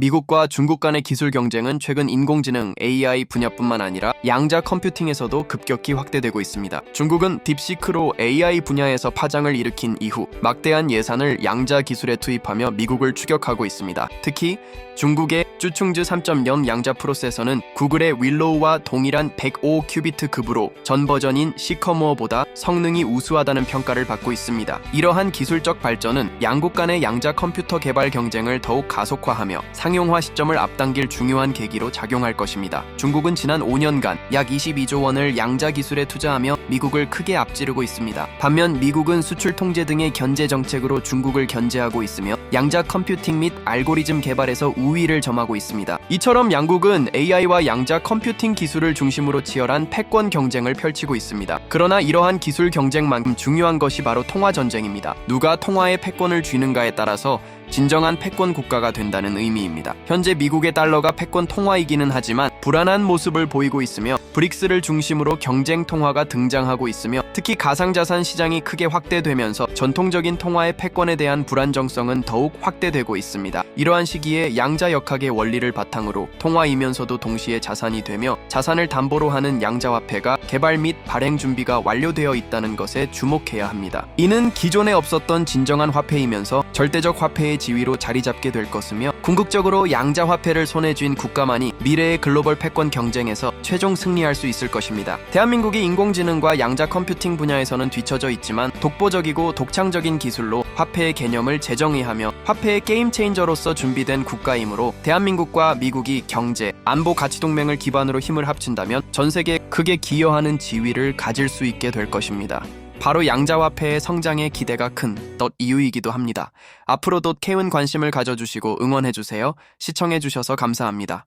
미국과 중국 간의 기술 경쟁은 최근 인공지능 AI 분야뿐만 아니라 양자 컴퓨팅에서도 급격히 확대되고 있습니다. 중국은 딥시크로 AI 분야에서 파장을 일으킨 이후 막대한 예산을 양자 기술에 투입하며 미국을 추격하고 있습니다. 특히 중국의 쭈충즈 3.0 양자 프로세서는 구글의 윌로우와 동일한 105 큐비트 급으로 전 버전인 시커모어보다 성능이 우수하다는 평가를 받고 있습니다. 이러한 기술적 발전은 양국 간의 양자 컴퓨터 개발 경쟁을 더욱 가속화하며 상용화 시점을 앞당길 중요한 계기로 작용할 것입니다. 중국은 지난 5년간 약 22조 원을 양자 기술에 투자하며 미국을 크게 앞지르고 있습니다. 반면 미국은 수출 통제 등의 견제 정책으로 중국을 견제하고 있으며 양자 컴퓨팅 및 알고리즘 개발에서 우위를 점하고 있습니다. 이처럼 양국은 AI와 양자 컴퓨팅 기술을 중심으로 치열한 패권 경쟁을 펼치고 있습니다. 그러나 이러한 기술 경쟁만큼 중요한 것이 바로 통화 전쟁입니다. 누가 통화의 패권을 쥐는가에 따라서 진정한 패권 국가가 된다는 의미입니다. 현재 미국의 달러가 패권 통화이기는 하지만 불안한 모습을 보이고 있으며 브릭스를 중심으로 경쟁 통화가 등장하고 있으며 특히 가상자산 시장이 크게 확대되면서 전통적인 통화의 패권에 대한 불안정성은 더욱 확대되고 있습니다. 이러한 시기에 양자 역학의 원리를 바탕으로 통화이면서도 동시에 자산이 되며 자산을 담보로 하는 양자화폐가 개발 및 발행 준비가 완료되어 있다는 것에 주목해야 합니다. 이는 기존에 없었던 진정한 화폐이면서 절대적 화폐의 지위로 자리 잡게 될 것이며 궁극적으로 양자 화폐를 손에 쥔 국가만이 미래의 글로벌 패권 경쟁에서 최종 승리할 수 있을 것입니다. 대한민국이 인공지능과 양자 컴퓨팅 분야에서는 뒤처져 있지만 독보적이고 독창적인 기술로 화폐의 개념을 재정의하며 화폐의 게임 체인저로서 준비된 국가이므로 대한민국과 미국이 경제, 안보 가치 동맹을 기반으로 힘을 합친다면 전 세계에 크게 기여하는 지위를 가질 수 있게 될 것입니다. 바로 양자화폐의 성장에 기대가 큰덧 이유이기도 합니다. 앞으로도 캐운 관심을 가져주시고 응원해주세요. 시청해주셔서 감사합니다.